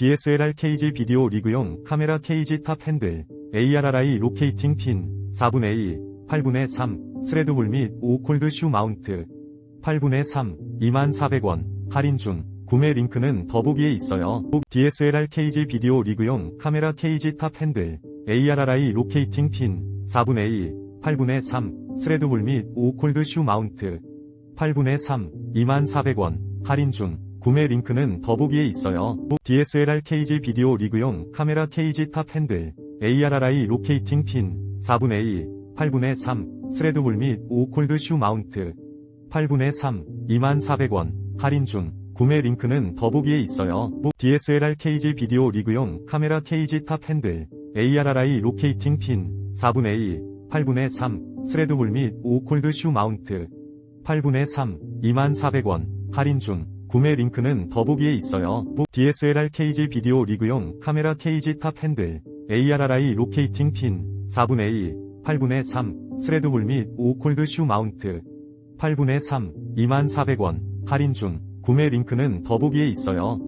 DSLR 케이지 비디오 리그용 카메라 케이지 탑 핸들, ARRI 로케이팅 핀, 4분의 1, 8분의 3, 스레드 홀및 5 콜드 슈 마운트, 8분의 3, 24,000원, 할인 중, 구매 링크는 더보기에 있어요. DSLR 케이지 비디오 리그용 카메라 케이지 탑 핸들, ARRI 로케이팅 핀, 4분의 1, 8분의 3, 스레드 홀및 5 콜드 슈 마운트, 8분의 3, 24,000원, 할인 중, 구매 링크는 더보기에 있어요. DSLR 케이지 비디오 리그용 카메라 케이지 탑 핸들, ARRI 로케이팅 핀, 4분의 1, 8분의 3, 스레드 홀및5 콜드 슈 마운트, 8분의 3, 24,000원, 할인 중, 구매 링크는 더보기에 있어요. DSLR 케이지 비디오 리그용 카메라 케이지 탑 핸들, ARRI 로케이팅 핀, 4분의 1, 8분의 3, 스레드 홀및5 콜드 슈 마운트, 8분의 3, 24,000원, 할인 중, 구매 링크는 더보기에 있어요. DSLR 케이지 비디오 리그용 카메라 케이지 탑 핸들, ARRI 로케이팅 핀, 4분의 1, 8분의 3, 스레드 홀및 5 콜드 슈 마운트, 8분의 3, 24,000원, 할인 중, 구매 링크는 더보기에 있어요.